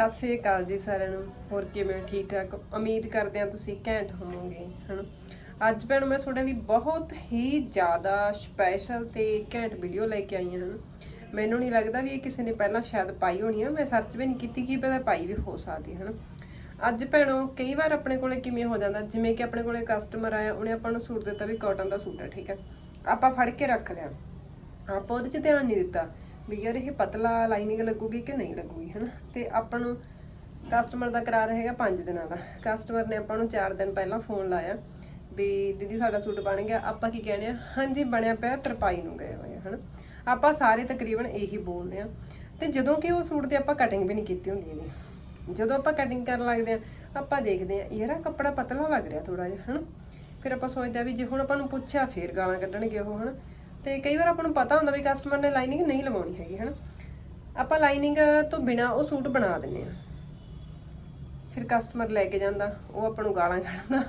ਸਤਿ ਸ਼੍ਰੀ ਅਕਾਲ ਜੀ ਸਾਰਿਆਂ ਨੂੰ। ਹੋਰ ਕਿਵੇਂ ਠੀਕ ਠਾਕ? ਉਮੀਦ ਕਰਦੇ ਆ ਤੁਸੀਂ ਘੈਂਟ ਹੋਵੋਗੇ, ਹਨ? ਅੱਜ ਭੈਣ, ਮੈਂ ਤੁਹਾਡੇ ਲਈ ਬਹੁਤ ਹੀ ਜ਼ਿਆਦਾ ਸਪੈਸ਼ਲ ਤੇ ਘੈਂਟ ਵੀਡੀਓ ਲੈ ਕੇ ਆਈ ਹਾਂ, ਹਨ? ਮੈਨੂੰ ਨਹੀਂ ਲੱਗਦਾ ਵੀ ਇਹ ਕਿਸੇ ਨੇ ਪਹਿਲਾਂ ਸ਼ਾਇਦ ਪਾਈ ਹੋਣੀ ਆ। ਮੈਂ ਸਰਚ ਵੀ ਨਹੀਂ ਕੀਤੀ ਕੀ ਪਤਾ ਪਾਈ ਵੀ ਹੋ ਸਕਦੀ ਹੈ ਹਨ? ਅੱਜ ਭੈਣੋ, ਕਈ ਵਾਰ ਆਪਣੇ ਕੋਲੇ ਕਿਵੇਂ ਹੋ ਜਾਂਦਾ? ਜਿਵੇਂ ਕਿ ਆਪਣੇ ਕੋਲੇ ਕਸਟਮਰ ਆਇਆ, ਉਹਨੇ ਆਪਾਂ ਨੂੰ ਸੂਟ ਦਿੱਤਾ ਵੀ ਕਾਟਨ ਦਾ ਸੂਟ ਹੈ ਠੀਕ ਹੈ ਆਪਾਂ ਫੜ ਕੇ ਰੱਖ ਲਿਆ। ਆਪਾਂ ਉਹਦੇ 'ਚ ਧਿਆਨ ਨਹੀਂ ਦਿੱਤਾ। ਵੀ ਯਾਰ ਇਹ ਪਤਲਾ ਲਾਈਨਿੰਗ ਲੱਗੂਗੀ ਕਿ ਨਹੀਂ ਲੱਗੂਗੀ, ਹਨਾ? ਤੇ ਆਪਾਂ ਨੂੰ ਕਸਟਮਰ ਦਾ ਕਰਾਰ ਹੈਗਾ 5 ਦਿਨਾਂ ਦਾ। ਕਸਟਮਰ ਨੇ ਆਪਾਂ ਨੂੰ 4 ਦਿਨ ਪਹਿਲਾਂ ਫੋਨ ਲਾਇਆ ਵੀ ਦੀਦੀ ਸਾਡਾ ਸੂਟ ਬਣ ਗਿਆ, ਆਪਾਂ ਕੀ ਕਹਿੰਦੇ ਆ? ਹਾਂਜੀ, ਬਣਿਆ ਪਿਆ ਤਰਪਾਈ ਨੂੰ ਗਏ ਹੋਏ ਆ, ਹਨਾ? ਆਪਾਂ ਸਾਰੇ ਤਕਰੀਬਨ ਇਹੀ ਬੋਲਦੇ ਆ। ਤੇ ਜਦੋਂ ਕਿ ਉਹ ਸੂਟ ਤੇ ਆਪਾਂ ਕਟਿੰਗ ਵੀ ਨਹੀਂ ਕੀਤੀ ਹੁੰਦੀ ਇਹਦੀ ਜਦੋਂ ਆਪਾਂ ਕਟਿੰਗ ਕਰਨ ਲੱਗਦੇ ਆ, ਆਪਾਂ ਦੇਖਦੇ ਆ, ਯਾਰ ਆਹ ਕੱਪੜਾ ਪਤਲਾ ਲੱਗ ਰਿਹਾ ਥੋੜਾ ਜਿਹਾ, ਹਨਾ? ਫਿਰ ਆਪਾਂ ਸੋਚਦੇ ਆ ਵੀ ਜੇ ਹੁਣ ਆਪਾਂ ਨੂੰ ਪੁੱਛਿਆ, ਫੇਰ ਗਾਲਾਂ ਕੱਢਣਗੇ ਉਹ, ਹਨਾ? ਤੇ ਕਈ ਵਾਰ ਆਪਾਂ ਨੂੰ ਪਤਾ ਹੁੰਦਾ ਵੀ ਕਸਟਮਰ ਨੇ ਲਾਈਨਿੰਗ ਨਹੀਂ ਲਵਾਉਣੀ ਹੈਗੀ, ਹਨਾ? ਆਪਾਂ ਲਾਈਨਿੰਗ ਤੋਂ ਬਿਨਾ ਉਹ ਸੂਟ ਬਣਾ ਦਿੰਨੇ ਆ ਫਿਰ ਕਸਟਮਰ ਲੈ ਕੇ ਜਾਂਦਾ, ਉਹ ਆਪਾਂ ਨੂੰ ਗਾਲਾਂ ਕੱਢਦਾ।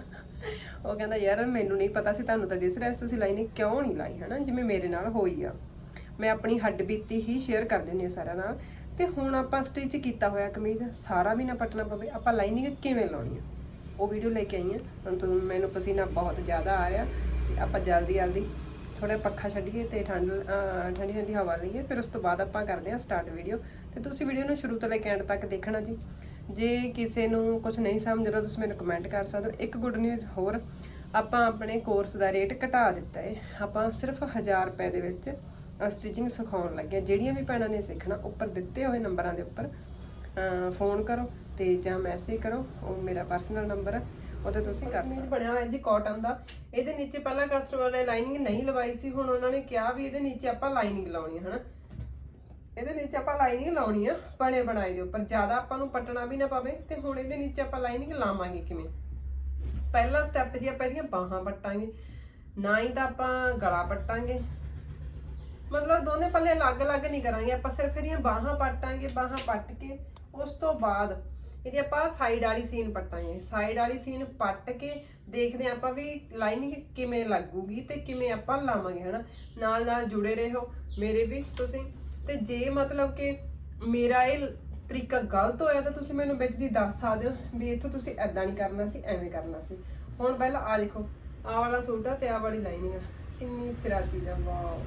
ਉਹ ਕਹਿੰਦਾ, ਯਾਰ, ਮੈਨੂੰ ਨਹੀਂ ਪਤਾ ਸੀ, ਤੁਹਾਨੂੰ ਤਾਂ ਦਿਸ ਰਿਹਾ ਸੀ ਤੁਸੀਂ ਲਾਈਨਿੰਗ ਕਿਉਂ ਨਹੀਂ ਲਾਈ, ਹਨਾ? ਜਿਵੇਂ ਮੇਰੇ ਨਾਲ ਹੋਈ ਆ। ਮੈਂ ਆਪਣੀ ਹੱਡ ਬੀਤੀ ਹੀ ਸ਼ੇਅਰ ਕਰ ਦਿੰਦੀ ਹਾਂ ਸਾਰਿਆਂ ਨਾਲ। ਤੇ ਹੁਣ ਆਪਾਂ ਸਟਿਚ ਕੀਤਾ ਹੋਇਆ ਕਮੀਜ਼, ਸਾਰਾ ਵੀ ਨਾ ਪਟਣਾ ਪਵੇ। ਆਪਾਂ ਲਾਈਨਿੰਗ ਕਿਵੇਂ ਲਾਉਣੀ ਆ? ਉਹ ਵੀਡੀਓ ਲੈ ਕੇ ਆਈ ਹਾਂ। ਹੁਣ ਮੈਨੂੰ ਪਸੀਨਾ ਬਹੁਤ ਜ਼ਿਆਦਾ ਆ ਰਿਹਾ ਤੇ ਆਪਾਂ ਜਲਦੀ ਜਲਦੀ ਥੋੜਾ ਪੱਖਾ ਛੱਡੀਏ ਤੇ ਠੰਡ ਠੰਡੀ ਠੰਡੀ ਹਵਾ ਲਈਏ, ਫਿਰ ਉਸ ਤੋਂ ਬਾਅਦ ਆਪਾਂ ਕਰਦੇ ਹਾਂ ਸਟਾਰਟ ਵੀਡੀਓ ਤੇ ਤੁਸੀਂ ਵੀਡੀਓ ਨੂੰ ਸ਼ੁਰੂ ਤੋਂ ਲੈ ਕੇ ਐਂਡ ਤੱਕ ਦੇਖਣਾ ਜੀ। ਜੇ ਕਿਸੇ ਨੂੰ ਕੁਝ ਨਹੀਂ ਸਮਝ ਰਿਹਾ, ਤੁਸੀਂ ਮੈਨੂੰ ਕਮੈਂਟ ਕਰ ਸਕਦੇ ਹੋ। ਇੱਕ ਗੁੱਡ ਨਿਊਜ਼ ਹੋਰ, ਆਪਾਂ ਆਪਣੇ ਕੋਰਸ ਦਾ ਰੇਟ ਘਟਾ ਦਿੱਤਾ ਹੈ। ਆਪਾਂ ਸਿਰਫ 1000 ਰੁਪਏ ਦੇ ਵਿੱਚ ਸਟਿਚਿੰਗ ਸਿਖਾਉਣ ਲੱਗੇ ਜਿਹੜੀਆਂ ਵੀ ਭੈਣਾਂ ਨੇ ਸਿੱਖਣਾ, ਉੱਪਰ ਦਿੱਤੇ ਹੋਏ ਨੰਬਰਾਂ ਦੇ ਉੱਪਰ ਫੋਨ ਕਰੋ ਤੇ ਜਾਂ ਮੈਸੇਜ ਕਰੋ। ਉਹ ਮੇਰਾ ਪਰਸਨਲ ਨੰਬਰ ਹੈ। ਉਹਤੇ ਤੁਸੀਂ ਕਰ ਸਕਦੇ। ਬਣਿਆ ਹੋਇਆ ਜੀ ਕਾਟਨ ਦਾ। ਇਹਦੇ ਨੀਚੇ ਪਹਿਲਾਂ ਕਸਟਮਰ ਨੇ ਲਾਈਨਿੰਗ ਨਹੀਂ ਲਵਾਈ ਸੀ ਹੁਣ ਉਹਨਾਂ ਨੇ ਕਿਹਾ ਵੀ ਇਹਦੇ ਨੀਚੇ ਆਪਾਂ ਲਾਈਨਿੰਗ ਲਾਉਣੀ ਹੈ ਹਨਾ? ਇਹਦੇ ਨੀਚੇ ਆਪਾਂ ਲਾਈਨਿੰਗ ਲਾਉਣੀ ਆ ਬਣੇ ਬਣਾਏ ਦੇ ਉੱਪਰ। ਜ਼ਿਆਦਾ ਆਪਾਂ ਨੂੰ ਪਟਣਾ ਵੀ ਨਾ ਪਵੇ ਤੇ ਹੁਣ ਇਹਦੇ ਨੀਚੇ ਆਪਾਂ ਲਾਈਨਿੰਗ ਲਾਵਾਂਗੇ ਕਿਵੇਂ? ਪਹਿਲਾ ਸਟੈਪ ਜੀ ਆਪਾਂ ਇਹਦੀਆਂ ਬਾਹਾਂ ਪੱਟਾਂਗੇ ਨਾ ਹੀ ਤਾਂ ਆਪਾਂ ਗਲਾ ਪੱਟਾਂਗੇ ਮਤਲਬ ਦੋਨੇ ਪੱਲੇ ਅਲੱਗ-ਅਲੱਗ ਨਹੀਂ ਕਰਾਂਗੇ ਆਪਾਂ ਸਿਰਫ ਇਹਦੀਆਂ ਬਾਹਾਂ ਪੱਟਾਂਗੇ ਬਾਹਾਂ ਪੱਟ ਕੇ ਉਸ ਤੋਂ ਬਾਅਦ ਇਹਦੀ ਆਪਾਂ ਸਾਈਡ ਵਾਲੀ ਸੀਨ ਪੱਟਾਂਗੇ। ਸਾਈਡ ਵਾਲੀ ਸੀਨ ਪੱਟ ਕੇ ਦੇਖਦੇ ਆਪਾਂ ਵੀ ਲਾਈਨਿੰਗ ਕਿਵੇਂ ਲੱਗੂਗੀ ਤੇ ਕਿਵੇਂ ਆਪਾਂ ਲਾਵਾਂਗੇ, ਹਨਾ? ਨਾਲ ਨਾਲ ਜੁੜੇ ਰਹੋ ਮੇਰੇ ਵੀ ਤੁਸੀਂ। ਤੇ ਜੇ ਮਤਲਬ ਕਿ ਮੇਰਾ ਇਹ ਤਰੀਕਾ ਗਲਤ ਹੋਇਆ ਤਾਂ ਤੁਸੀਂ ਮੈਨੂੰ ਵਿੱਚ ਦੀ ਦੱਸ ਸਕਦੇ ਹੋ ਵੀ ਇੱਥੋਂ ਤੁਸੀਂ ਐਦਾਂ ਨਹੀਂ ਕਰਨਾ ਸੀ, ਐਵੇਂ ਕਰਨਾ ਸੀ। ਹੁਣ ਪਹਿਲਾਂ ਆ ਦੇਖੋ, ਆਹ ਵਾਲਾ ਸੂਟ ਆ ਤੇ ਆਹ ਵਾਲੀ ਲਾਈਨਿੰਗ ਆ। ਕਿੰਨੀ ਸਿਰਾ ਚੀਜ਼ ਆ ਵਾਓ।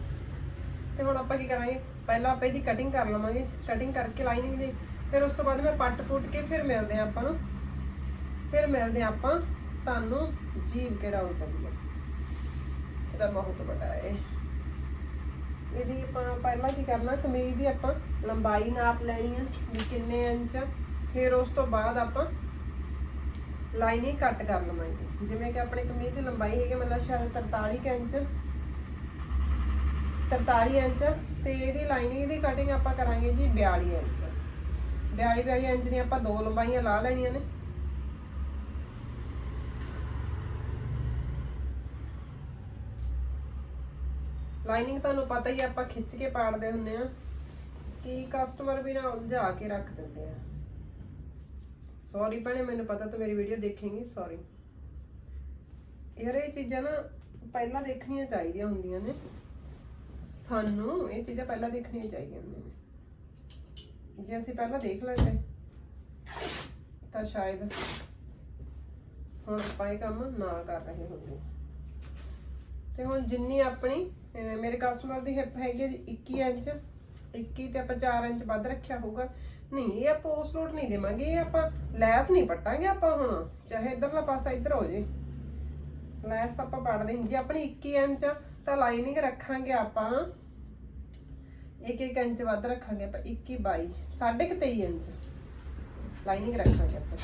ਤੇ ਹੁਣ ਆਪਾਂ ਕੀ ਕਰਾਂਗੇ? ਪਹਿਲਾਂ ਆਪਾਂ ਇਹਦੀ ਕਟਿੰਗ ਕਰ ਲਵਾਂਗੇ। ਕਟਿੰਗ ਕਰਕੇ ਲਾਈਨਿੰਗ ਦੀ ਫਿਰ ਉਸ ਤੋਂ ਬਾਅਦ ਮੈਂ ਪੱਟ ਪੁੱਟ ਕੇ ਫਿਰ ਮਿਲਦੇ ਆ ਆਪਾਂ ਨੂੰ। ਫਿਰ ਮਿਲਦੇ ਆ ਆਪਾਂ ਤੁਹਾਨੂੰ ਜੀਵ ਕਿਹੜਾ ਹੁੰਦਾ ਹੈ ਇਹਦਾ ਬਹੁਤ ਵੱਡਾ ਹੈ ਇਹਦੀ ਆਪਾਂ ਪਹਿਲਾਂ ਕੀ ਕਰਨਾ, ਕਮੀਜ਼ ਦੀ ਆਪਾਂ ਲੰਬਾਈ ਨਾਪ ਲੈਣੀ ਆ ਵੀ ਕਿੰਨੇ ਇੰਚ ਫਿਰ ਉਸ ਤੋਂ ਬਾਅਦ ਆਪਾਂ ਲਾਈਨਿੰਗ ਕੱਟ ਕਰ ਲਵਾਂਗੇ। ਜਿਵੇਂ ਕਿ ਆਪਣੇ ਕਮੀਜ਼ ਦੀ ਲੰਬਾਈ ਹੈਗੀ ਮਤਲਬ ਸ਼ਾਇਦ 43 ਕੁ ਇੰਚ। 43 ਇੰਚ ਤੇ ਇਹਦੀ ਲਾਈਨਿੰਗ ਦੀ ਕਟਿੰਗ ਆਪਾਂ ਕਰਾਂਗੇ ਜੀ 42 ਇੰਚ। 42 42 ਇੰਚ ਦੀਆਂ ਆਪਾਂ ਦੋ ਲੰਬਾਈਆਂ ਲਾ ਲੈਣੀਆਂ ਨੇ। ਲਾਈਨਿੰਗ ਤੁਹਾਨੂੰ ਪਤਾ ਹੀ ਆਪਾਂ ਖਿੱਚ ਕੇ ਪਾੜਦੇ ਹੁੰਨੇ ਆ ਕਿ ਕਸਟਮਰ ਵੀ ਨਾ ਉਲਝਾ ਕੇ ਰੱਖ ਦਿੰਦੇ ਆ। ਸੌਰੀ ਭੈਣੇ, ਮੈਨੂੰ ਪਤਾ ਤੂੰ ਮੇਰੀ ਵੀਡੀਓ ਦੇਖੇਂਗੀ ਸੌਰੀ ਯਾਰ ਇਹ ਚੀਜ਼ਾਂ ਨਾ ਪਹਿਲਾਂ ਦੇਖਣੀਆਂ ਚਾਹੀਦੀਆਂ ਹੁੰਦੀਆਂ ਨੇ। ਸਾਨੂੰ ਇਹ ਚੀਜ਼ਾਂ ਪਹਿਲਾਂ ਦੇਖਣੀਆਂ ਚਾਹੀਦੀਆਂ ਹੁੰਦੀਆਂ ਨੇ। ਜੇ ਅਸੀਂ ਪਹਿਲਾਂ ਦੇਖ ਲੈਂਦੇ, ਤਾਂ ਸ਼ਾਇਦ ਹੁਣ ਆਪਾਂ ਇਹ ਕੰਮ ਨਾ ਕਰ ਰਹੇ ਹੁੰਦੇ। ਤੇ ਹੁਣ ਜਿੰਨੀ ਆਪਣੀ ਮੇਰੇ ਕਸਟਮਰ ਦੀ ਹਿੱਪ ਹੈਗੀ 21 ਇੰਚ 21 ਤੇ ਆਪਾਂ 4 ਇੰਚ ਵੱਧ ਰੱਖਿਆ ਹੋਊਗਾ। ਨਹੀਂ, ਇਹ ਆਪਾਂ ਉਸ ਲੋਡ ਨਹੀਂ ਦੇਵਾਂਗੇ, ਇਹ ਆਪਾਂ ਲੈਸ ਨਹੀਂ ਪਟਾਂਗੇ ਆਪਾਂ ਹੁਣ, ਚਾਹੇ ਇਧਰਲਾ ਪਾਸਾ ਇੱਧਰ ਹੋ ਜੇ। ਲੈਸ ਆਪਾਂ ਪੜਦੇ ਨਹੀਂ, ਜੇ ਆਪਣੀ 21 ਇੰਚ ਤਾਂ ਲਾਈਨਿੰਗ ਰੱਖਾਂਗੇ ਆਪਾਂ। 1-1 ਇੰਚ ਵੱਧ ਰੱਖਾਂਗੇ ਆਪਾਂ 21 22 23 ਇੰਚ। ਲਾਈਨਿੰਗ ਰੱਖਾਂਗੇ ਆਪਾਂ।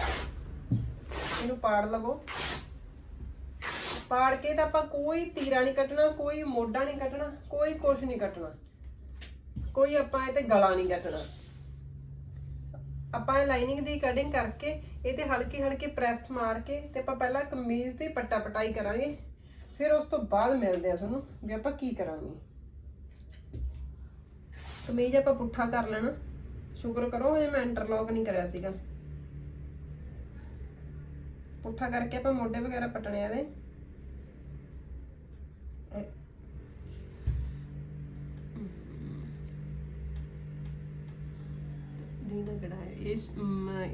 ਇਹਨੂੰ ਪਾੜ ਲਵੋ। ਪਾੜ ਕੇ ਤਾਂ ਆਪਾਂ ਕੋਈ ਤੀਰਾ ਨਹੀਂ ਕੱਟਣਾ, ਕੋਈ ਮੋਢਾ ਨਹੀਂ ਕੱਟਣਾ, ਕੋਈ ਕੁਛ ਨਹੀਂ ਕੱਟਣਾ। ਕੋਈ ਆਪਾਂ ਇਹ ਤੇ ਗਲਾ ਨਹੀਂ ਕੱਟਣਾ। ਆਪਾਂ ਲਾਈਨਿੰਗ ਦੀ ਕਟਿੰਗ ਕਰਕੇ ਇਹ ਤੇ ਹਲਕੀ ਹਲਕੀ ਪ੍ਰੈਸ ਮਾਰ ਕੇ ਤੇ ਆਪਾਂ ਪਹਿਲਾਂ ਕਮੀਜ਼ ਦੀ ਪੱਟਾ ਪਟਾਈ ਕਰਾਂਗੇ। ਫਿਰ ਉਸ ਤੋਂ ਬਾਅਦ ਮਿਲਦੇ ਆ ਤੁਹਾਨੂੰ ਵੀ ਆਪਾਂ ਕੀ ਕਰਾਂਗੇ। ਕਮੀਜ਼ ਆਪਾਂ ਪੁੱਠਾ ਕਰ ਲੈਣਾ। ਸ਼ੁਕਰ ਕਰੋ, ਹਜੇ ਮੈਂ ਇੰਟਰਲੌਕ ਨਹੀਂ ਕਰਿਆ ਸੀਗਾ। ਪੁੱਠਾ ਕਰਕੇ ਆਪਾਂ ਮੋਢੇ ਵਗੈਰਾ ਪਟਣੇ ਆ ਇਹਦੇ। ਕਿਹੜਾ ਹੈ? ਇਹ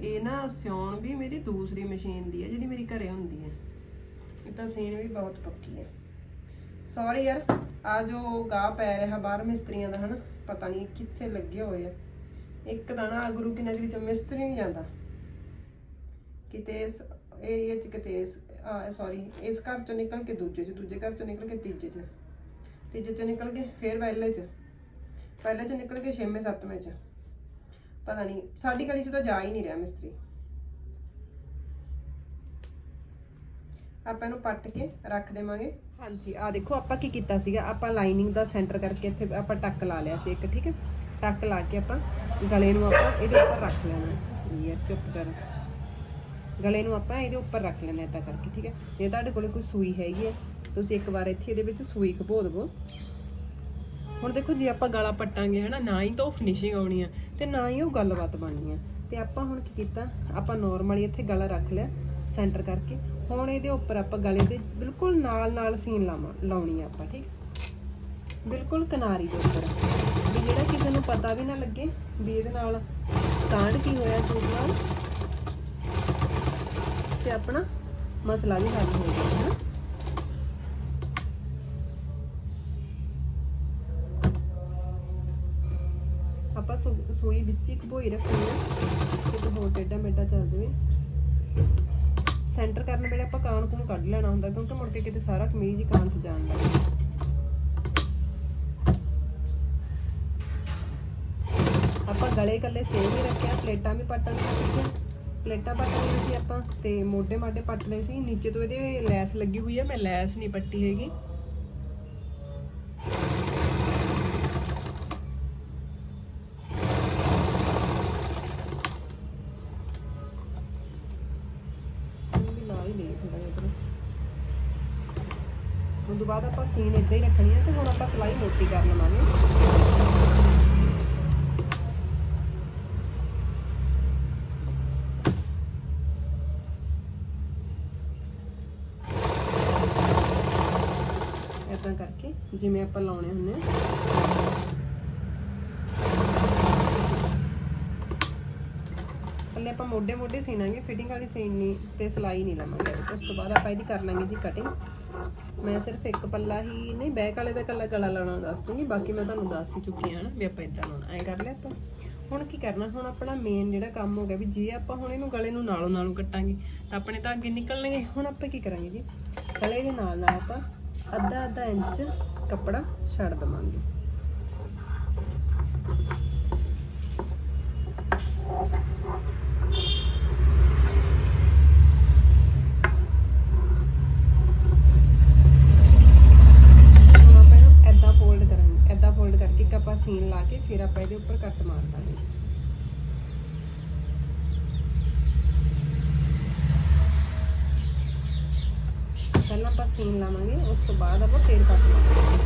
ਇਹ ਨਾ ਸਿਉਣ ਵੀ ਮੇਰੀ ਦੂਸਰੀ ਮਸ਼ੀਨ ਦੀ ਹੈ, ਜਿਹੜੀ ਮੇਰੀ ਘਰੇ ਹੁੰਦੀ ਹੈ। ਇਹ ਤਾਂ ਸੀਨ ਵੀ ਬਹੁਤ ਪੱਕੀ ਹੈ। ਸੌਰੀ ਯਾਰ, ਆ ਜੋ ਗਾਹ ਪੈ ਰਿਹਾ ਬਾਹਰ ਮਿਸਤਰੀਆਂ ਦਾ, ਹਨਾ? ਪਤਾ ਨਹੀਂ ਕਿੱਥੇ ਲੱਗੇ ਹੋਏ ਆ। ਇੱਕ ਤਾਂ ਗੁਰੂ ਕੀ ਨਗਰੀ ਚ ਮਿਸਤਰੀ ਨਹੀਂ ਜਾਂਦਾ। ਕਿਤੇ ਇਸ ਏਰੀਆ ਚ ਕਿਤੇ ਇਸ ਸੌਰੀ ਇਸ ਘਰ ਚੋਂ ਨਿਕਲ ਕੇ ਦੂਜੇ ਚ, ਦੂਜੇ ਘਰ ਚੋਂ ਨਿਕਲ ਕੇ ਤੀਜੇ ਚ। ਤੀਜੇ ਚ ਨਿਕਲ ਕੇ ਫੇਰ ਪਹਿਲੇ ਚ। ਪਹਿਲੇ ਚ ਨਿਕਲ ਕੇ ਛੇਵੇਂ, ਸੱਤਵੇਂ ਚ। ਪਤਾ ਨਹੀਂ ਸਾਡੀ ਗਲੀ ਚ ਤਾਂ ਜਾ ਹੀ ਨਹੀਂ ਰਿਹਾ ਮਿਸਤਰੀ। ਆਪਾਂ ਇਹਨੂੰ ਪੱਟ ਕੇ ਰੱਖ ਦੇਵਾਂਗੇ। ਹਾਂਜੀ ਆ ਦੇਖੋ ਆਪਾਂ ਕੀ ਕੀਤਾ ਸੀਗਾ, ਆਪਾਂ ਲਾਈਨਿੰਗ ਦਾ ਸੈਂਟਰ ਕਰਕੇ ਇੱਥੇ ਆਪਾਂ ਟੱਕ ਲਾ ਲਿਆ ਸੀ ਇੱਕ, ਠੀਕ ਹੈ? ਟੱਕ ਲਾ ਕੇ ਆਪਾਂ ਗਲੇ ਨੂੰ ਆਪਾਂ ਇਹਦੇ ਉੱਪਰ ਰੱਖ ਲੈਣਾ। ਯਾਰ ਚੁੱਪ ਕਰ। ਗਲੇ ਨੂੰ ਆਪਾਂ ਇਹਦੇ ਉੱਪਰ ਰੱਖ ਲੈਣਾ ਏਦਾਂ ਕਰਕੇ, ਠੀਕ ਹੈ? ਜੇ ਤੁਹਾਡੇ ਕੋਲੇ ਕੋਈ ਸੂਈ ਹੈਗੀ ਹੈ, ਤੁਸੀਂ ਇੱਕ ਵਾਰ ਇੱਥੇ ਇਹਦੇ ਵਿੱਚ ਸੂਈ ਖਪੋ ਦੇਵੋ। ਹੁਣ ਦੇਖੋ, ਜੇ ਆਪਾਂ ਗਲਾ ਪੱਟਾਂਗੇ, ਹਨਾ, ਨਾ ਹੀ ਤਾਂ ਉਹ ਫਿਨਿਸ਼ਿੰਗ ਆਉਣੀ ਆ ਤੇ ਨਾ ਹੀ ਉਹ ਗੱਲਬਾਤ ਬਣਨੀ ਆ। ਤੇ ਆਪਾਂ ਹੁਣ ਕੀ ਕੀਤਾ? ਆਪਾਂ ਨਾਰਮਲੀ ਇੱਥੇ ਗਲਾ ਰੱਖ ਲਿਆ ਸੈਂਟਰ ਕਰਕੇ। ਹੁਣ ਇਹਦੇ ਉੱਪਰ ਆਪਾਂ ਗਲੇ ਦੇ ਬਿਲਕੁਲ ਨਾਲ ਨਾਲ ਸੀਨ ਲਾਵਾਂ, ਲਾਉਣੀ ਆ ਆਪਾਂ, ਠੀਕ ਬਿਲਕੁਲ ਕਿਨਾਰੀ ਦੇ ਉੱਪਰ। ਵੀ ਜਿਹੜਾ ਕਿਸੇ ਨੂੰ ਪਤਾ ਵੀ ਨਾ ਲੱਗੇ ਵੀ ਇਹਦੇ ਨਾਲ ਕਾਂਡ ਕੀ ਹੋਇਆ ਸੂਟ ਨਾਲ। ਤੇ ਆਪਣਾ ਮਸਲਾ ਵੀ ਹੱਲ ਹੋ ਜਾਏਗਾ ਆਪਾਂ ਸੂ- ਵਿੱਚ ਹੀ ਘਬੋਈ ਰੱਖਣੀ ਹੈ ਕਿਤੇ ਹੋਰ ਟੇਡਾ ਮੇਡਾ ਚੱਲ ਜਾਵੇ। ਸੈਂਟਰ ਕਰਨ ਵੇਲੇ ਆਪਾਂ ਕਾਨ ਕੂਨ ਕੱਢ ਲੈਣਾ ਹੁੰਦਾ, ਕਿਉਂਕਿ ਮੁੜ ਕੇ ਕਿਤੇ ਸਾਰਾ ਕਮੀਜ਼ ਹੀ ਕਾਨ 'ਚ ਜਾਣ ਲੱਗ ਗਲੇ ਇਕੱਲੇ ਸੇਮ ਹੀ ਰੱਖਿਆ, ਪਲੇਟਾਂ ਵੀ ਪੱਟਣ ਠੀਕ ਹੈ ਪਲੇਟਾਂ ਪੱਟ ਲਈਆਂ ਸੀ ਆਪਾਂ ਤੇ ਮੋਢੇ ਮਾਢੇ ਪੱਟ ਲਏ ਸੀ। ਨੀਚੇ ਤੋਂ ਇਹਦੇ ਲੈਸ ਲੱਗੀ ਹੋਈ ਹੈ ਮੈਂ ਲੈਸ ਨਹੀਂ ਪੱਟੀ ਹੈਗੀ। ਇਹਨੂੰ ਥੋੜਾ ਜਿਹਾ ਤੋਂ ਬਾਅਦ ਆਪਾਂ ਸੀਨ ਇਦਾਂ ਹੀ ਰੱਖਣੀ ਹੈ ਤੇ ਹੁਣ ਆਪਾਂ ਸਲਾਈ ਮੋਟੀ ਕਰ ਲਵਾਂਗੇ ਏਦਾਂ ਕਰਕੇ ਜਿਵੇਂ ਆਪਾਂ ਲਾਉਣੇ ਹੁੰਦੇ ਆ। ਆਪਾਂ ਮੋਢੇ ਮੋਢੇ ਸੀਨਾਂਗੇ ਫਿਟਿੰਗ ਵਾਲੀ ਸੀਨ ਤੇ ਸਲਾਈ ਨਹੀਂ ਲਾਵਾਂਗੇ। ਉਸ ਤੋਂ ਬਾਅਦ ਆਪਾਂ ਇਹਦੀ ਕਰ ਲਾਂਗੇ ਜੀ ਕਟਿੰਗ ਮੈਂ ਸਿਰਫ ਇੱਕ ਪੱਲਾ ਹੀ ਨਹੀਂ, ਬੈਕ ਵਾਲੇ ਦਾ ਕੱਲਾ ਗਲਾ ਲਾਉਣਾ ਦੱਸ ਦੂੰਗੀ, ਬਾਕੀ ਮੈਂ ਤੁਹਾਨੂੰ ਦੱਸ ਹੀ ਚੁੱਕੀ ਹਾਂ ਨਾ ਵੀ ਆਪਾਂ ਇਦਾਂ ਲਾਉਣਾ, ਐ ਕਰ ਲਿਆ ਆਪਾਂ। ਹੁਣ ਕੀ ਕਰਨਾ, ਹੁਣ ਆਪਣਾ ਮੇਨ ਜਿਹੜਾ ਕੰਮ ਹੋ ਗਿਆ ਵੀ ਜੇ ਆਪਾਂ ਹੁਣ ਇਹਨੂੰ ਗਲੇ ਨੂੰ ਨਾਲੋਂ ਨਾਲੋਂ ਕੱਟਾਂਗੇ, ਤਾਂ ਆਪਣੇ ਤਾਂ ਅੱਗੇ ਨਿਕਲਣਗੇ। ਹੁਣ ਆਪਾਂ ਕੀ ਕਰਾਂਗੇ ਜੀ? ਗਲੇ ਦੇ ਨਾਲ ਨਾਲ ਆਪਾਂ ਅੱਧਾ ਅੱਧਾ ਇੰਚ ਕੱਪੜਾ ਛੱਡ ਦਵਾਂਗੇ। ਹੁਣ ਆਪਾਂ ਇਹਨੂੰ ਐਦਾਂ ਫੋਲਡ ਕਰਾਂਗੇ। ਐਦਾਂ ਫੋਲਡ ਕਰਕੇ ਇੱਕ ਆਪਾਂ ਸੀਨ ਲਾ ਕੇ ਫਿਰ ਆਪਾਂ ਇਹਦੇ ਉੱਪਰ ਕੱਟ ਮਾਰ ਦਾਂਗੇ। ਪਹਿਲਾਂ ਆਪਾਂ ਸੀਨ ਲਾਵਾਂਗੇ ਉਸ ਤੋਂ ਬਾਅਦ ਆਪਾਂ ਫੇਰ ਕੱਟ ਮਾਰਾਂਗੇ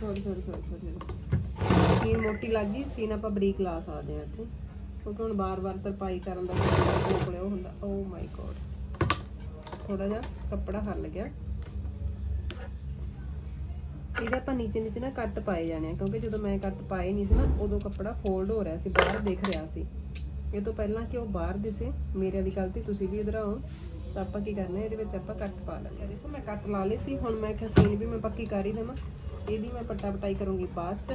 sorry sorry sorry sorry seam ਮੋਟੀ ਲੱਗ ਗਈ ਸੀਨ ਆਪਾਂ ਬਰੀਕ ਲਾ ਸਕਦੇ ਹਾਂ ਇੱਥੇ। ਕਿਉਂਕਿ ਹੁਣ ਬਾਰ-ਬਾਰ ਤਰਪਾਈ ਕਰਨ ਦਾ ਕੋਲੇ ਉਹ ਹੁੰਦਾ। ਓ ਮਾਈ ਗੋਡ ਥੋੜਾ ਜਿਹਾ ਕੱਪੜਾ ਹੱਲ ਗਿਆ। ਇਹਦੇ ਆਪਾਂ ਨੀਚੇ ਨੀਚੇ ਨਾ ਕੱਟ ਪਾਏ ਜਾਣੇ ਆ, ਕਿਉਂਕਿ ਜਦੋਂ ਮੈਂ ਕੱਟ ਪਾਏ ਨਹੀਂ ਸੀ ਨਾ, ਉਦੋਂ ਕੱਪੜਾ ਫੋਲਡ ਹੋ ਰਿਹਾ ਸੀ, ਬਾਹਰ ਦਿਖ ਰਿਹਾ ਸੀ। ਇਹ ਤੋਂ ਪਹਿਲਾਂ ਕਿ ਉਹ ਬਾਹਰ ਦਿਸੇ, ਮੇਰੇ ਵਾਲੀ ਗਲਤੀ ਤੁਸੀਂ ਵੀ ਇਧਰ ਆਓ, ਤਾਂ ਆਪਾਂ ਕੀ ਕਰਨਾ, ਇਹਦੇ ਵਿੱਚ ਆਪਾਂ ਕੱਟ ਪਾ ਲੈਂਦੇ ਦੇਖੋ, ਮੈਂ ਕੱਟ ਲਾ ਲਈ ਸੀ, ਹੁਣ ਮੈਂ ਕਿਹਾ ਸੀਨ ਵੀ ਮੈਂ ਪੱਕੀ ਕਰ ਹੀ ਦੇਵਾਂ। ਇਹਦੀ ਮੈਂ ਪੱਟਾ ਪਟਾਈ ਕਰੂੰਗੀ ਬਾਅਦ ਚ।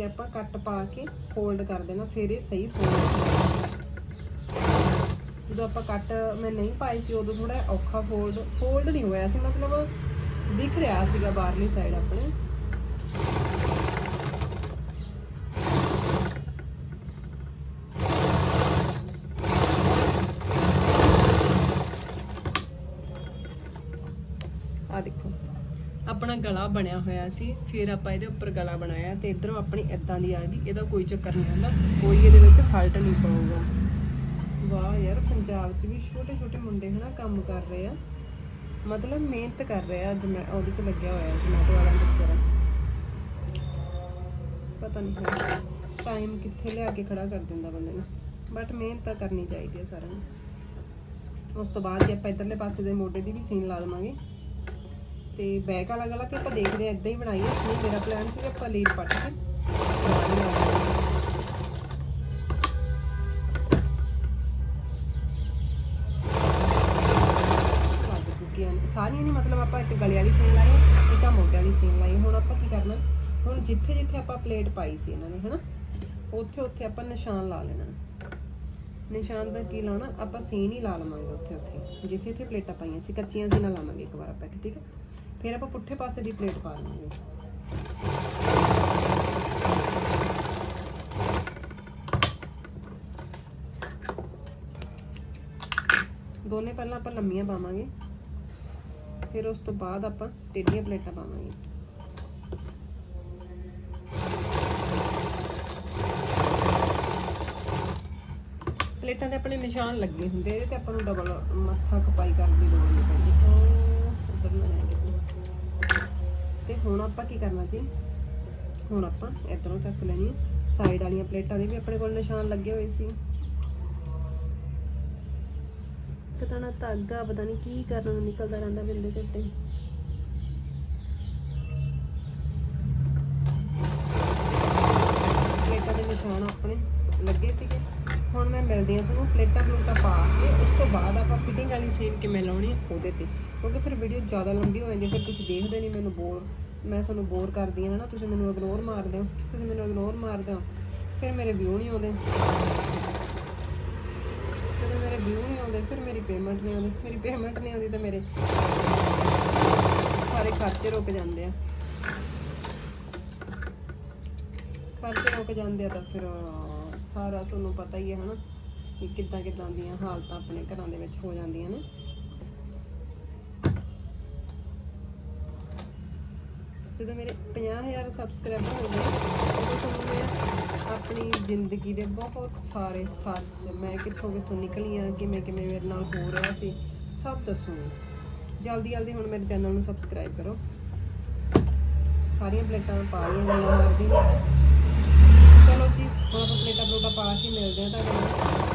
ਤੇ ਆਪਾਂ ਕੱਟ ਪਾ ਕੇ ਫੋਲਡ ਕਰ ਦੇਣਾ, ਫਿਰ ਇਹ ਸਹੀ ਫੋਲਡ ਜਦੋਂ ਆਪਾਂ ਕੱਟ ਮੈਂ ਨਹੀਂ ਪਾਈ ਸੀ, ਉਦੋਂ ਥੋੜਾ ਔਖਾ ਫੋਲਡ ਫੋਲਡ ਨਹੀਂ ਹੋਇਆ ਸੀ, ਮਤਲਬ ਦਿਖ ਰਿਹਾ ਸੀਗਾ ਬਾਹਰਲੀ ਸਾਈਡ ਆਪਣੇ ਆ ਦੇਖੋ ਆਪਣਾ ਬਣਿਆ ਹੋਇਆ ਸੀ, ਫਿਰ ਆਪਾਂ ਇਹਦੇ ਉੱਪਰ ਗਲਾ ਬਣਾਇਆ ਤੇ ਇਧਰੋਂ ਆਪਣੀ ਇਦਾਂ ਦੀ ਆ ਗਈ, ਇਹਦਾ ਕੋਈ ਚੱਕਰ ਨਹੀਂ ਹੁੰਦਾ, ਕੋਈ ਇਹਦੇ ਵਿੱਚ ਫਾਲਟ ਨਹੀਂ ਪਊਗਾ। ਵਾਹ ਯਾਰ, ਪੰਜਾਬ 'ਚ ਵੀ ਛੋਟੇ ਛੋਟੇ ਮੁੰਡੇ ਹਨਾ ਕੰਮ ਕਰ ਰਹੇ ਆ। ਮਤਲਬ ਮਿਹਨਤ ਕਰ ਰਿਹਾ ਅੱਜ ਮੈਂ ਉਹਦੇ ਚ ਲੱਗਿਆ ਹੋਇਆ ਜਮੈਟੋ ਵਾਲਾ ਮਿੱਤਰ ਪਤਾ ਨਹੀਂ ਟਾਈਮ ਕਿੱਥੇ ਲਿਆ ਕੇ ਖੜਾ ਕਰ ਦਿੰਦਾ ਬੰਦੇ ਨੂੰ। ਬਟ ਮਿਹਨਤ ਤਾਂ ਕਰਨੀ ਚਾਹੀਦੀ ਹੈ ਸਾਰਿਆਂ ਨੂੰ। ਉਸ ਤੋਂ ਬਾਅਦ ਜੇ ਆਪਾਂ ਇਧਰਲੇ ਪਾਸੇ ਦੇ ਮੋਢੇ ਦੀ ਵੀ ਸੀਨ ਲਾ ਦੇਵਾਂਗੇ। ਤੇ ਬੈਕ ਵਾਲਾ ਗਲਾ ਕਿ ਆਪਾਂ ਦੇਖਦੇ ਆ ਇਦਾਂ ਹੀ ਬਣਾਈਏ ਨਹੀਂ, ਮੇਰਾ ਪਲਾਨ ਸੀ ਕਿ ਆਪਾਂ ਲੀਡ ਪੱਟ ਕੇ ਸਾਰੀਆਂ ਨਹੀਂ ਮਤਲਬ ਆਪਾਂ ਇੱਕ ਗਲੇ ਵਾਲੀ ਸੀਨ ਲਾਈ, ਇੱਕ ਆ ਮੋਢੇ ਵਾਲੀ ਸੀਨ ਲਾਈ। ਹੁਣ ਆਪਾਂ ਕੀ ਕਰਨਾ? ਹੁਣ ਜਿੱਥੇ ਜਿੱਥੇ ਆਪਾਂ ਪਲੇਟ ਪਾਈ ਸੀ ਇਹਨਾਂ ਨੇ, ਹਨਾ? ਉੱਥੇ ਉੱਥੇ ਆਪਾਂ ਨਿਸ਼ਾਨ ਲਾ ਲੈਣਾ। ਨਿਸ਼ਾਨ ਦਾ ਕੀ ਲਾਉਣਾ? ਆਪਾਂ ਸੀਨ ਹੀ ਲਾ ਲਵਾਂਗੇ ਉੱਥੇ ਉੱਥੇ। ਜਿੱਥੇ ਜਿੱਥੇ ਪਲੇਟਾਂ ਪਾਈਆਂ ਸੀ, ਕੱਚੀਆਂ ਸੀ ਲਾਵਾਂਗੇ ਇੱਕ ਵਾਰ ਆਪਾਂ ਠੀਕ ਹੈ? ਫਿਰ ਆਪਾਂ ਪੁੱਠੇ ਪਾਸੇ ਦੀ ਪਲੇਟ ਪਾ ਲਵਾਂਗੇ ਦੋਨੇ ਪਹਿਲਾਂ ਆਪਾਂ ਲੰਮੀਆਂ ਪਾਵਾਂਗੇ। ਫਿਰ ਉਸ ਤੋਂ ਬਾਅਦ ਆਪਾਂ ਟੇਢੀਆਂ ਪਲੇਟਾਂ ਪਾਵਾਂਗੇ। ਪਲੇਟਾਂ ਦੇ ਆਪਣੇ ਨਿਸ਼ਾਨ ਲੱਗੇ ਹੁੰਦੇ ਇਹਦੇ ਤੇ ਆਪਾਂ ਨੂੰ ਡਬਲ ਮੱਥਾ ਕਪਾਈ ਕਰਨ ਦੀ ਲੋੜ ਨਹੀਂ ਪੈਂਦੀ। ਉਧਰ ਨੂੰ ਤੇ ਹੁਣ ਆਪਾਂ ਕੀ ਕਰਨਾ ਜੀ? ਹੁਣ ਆਪਾਂ ਇਧਰੋਂ ਚੱਕ ਲੈਣੀ ਸਾਈਡ ਵਾਲੀਆਂ ਪਲੇਟਾਂ ਦੇ ਵੀ ਆਪਣੇ ਕੋਲ ਨਿਸ਼ਾਨ ਲੱਗੇ ਹੋਏ ਸੀ। ਪਤਾ ਧਾਗਾ ਪਤਾ ਨਹੀਂ ਕੀ ਕਰਨ ਨੂੰ ਨਿਕਲਦਾ ਰਹਿੰਦਾ ਬਿੰਦੇ ਝੱਟੇ ਪਲੇਟਾਂ ਦੇ ਨਿਸ਼ਾਨ ਆਪਣੇ ਲੱਗੇ ਸੀਗੇ। ਹੁਣ ਮੈਂ ਮਿਲਦੀ ਹਾਂ ਤੁਹਾਨੂੰ। ਪਲੇਟਾਂ ਪਲੂਟਾਂ ਪਾ ਕੇ ਉਸ ਤੋਂ ਬਾਅਦ ਆਪਾਂ ਫਿਟਿੰਗ ਵਾਲੀ ਸੀਨ ਕਿਵੇਂ ਲਾਉਣੀ ਆ, ਉਹਦੇ ਤੇ। ਕਿਉਂਕਿ ਫਿਰ ਵੀਡੀਓ ਜ਼ਿਆਦਾ ਲੰਬੀ ਹੋ ਜਾਂਦੀ ਫਿਰ ਤੁਸੀਂ ਦੇਖਦੇ ਨਹੀਂ ਮੈਨੂੰ ਬੋਰ ਮੈਂ ਤੁਹਾਨੂੰ ਬੋਰ ਕਰਦੀ ਹਾਂ ਨਾ, ਤੁਸੀਂ ਮੈਨੂੰ ਇਗਨੋਰ ਮਾਰਦੇ ਹੋ। ਤੁਸੀਂ ਮੈਨੂੰ ਇਗਨੋਰ ਮਾਰਦੇ ਹੋ, ਫਿਰ ਮੇਰੇ ਵਿਊ ਨਹੀਂ ਆਉਂਦੇ। ਜਦੋਂ ਮੇਰੇ ਵਿਊ ਨਹੀਂ ਆਉਂਦੇ, ਫਿਰ ਮੇਰੀ ਪੇਮੈਂਟ ਨਹੀਂ ਆਉਂਦੀ। ਮੇਰੀ ਪੇਮੈਂਟ ਨਹੀਂ ਆਉਂਦੀ ਤਾਂ ਮੇਰੇ ਸਾਰੇ ਖਰਚੇ ਰੁਕ ਜਾਂਦੇ ਆ। ਖਰਚੇ ਰੁਕ ਜਾਂਦੇ ਆ ਤਾਂ ਫਿਰ ਸਾਰਾ ਤੁਹਾਨੂੰ ਪਤਾ ਹੀ ਹੈ ਹਨਾ ਕਿ ਕਿੱਦਾਂ ਕਿੱਦਾਂ ਦੀਆਂ ਹਾਲਤਾਂ ਆਪਣੇ ਘਰਾਂ ਦੇ ਵਿੱਚ ਹੋ ਜਾਂਦੀਆਂ ਨੇ। ਜਦੋਂ ਮੇਰੇ 50000 ਸਬਸਕ੍ਰਾਈਬਰ ਹੋ ਗਏ, ਉਦੋਂ ਤੁਹਾਨੂੰ ਮੈਂ ਆਪਣੀ ਜ਼ਿੰਦਗੀ ਦੇ ਬਹੁਤ ਸਾਰੇ ਸੱਚ, ਮੈਂ ਕਿੱਥੋਂ ਕਿੱਥੋਂ ਨਿਕਲੀ ਆ, ਕਿਵੇਂ ਕਿਵੇਂ ਮੇਰੇ ਨਾਲ ਹੋ ਰਿਹਾ ਸੀ, ਸਭ ਦੱਸੂਗੀ ਜਲਦੀ ਜਲਦੀ ਹੁਣ ਮੇਰੇ ਚੈਨਲ ਨੂੰ ਸਬਸਕ੍ਰਾਈਬ ਕਰੋ। ਸਾਰੀਆਂ ਪਲੇਟਾਂ ਪਾ ਲਈਆਂ ਗੱਲਾਂ ਮਾਰਦੀ ਚਲੋ ਜੀ, ਹੁਣ ਆਪਾਂ ਪਲੇਟਾਂ ਪਲੂਟਾਂ ਪਾ ਕੇ ਮਿਲਦੇ ਆ ਤੁਹਾਡੇ ਨਾਲ।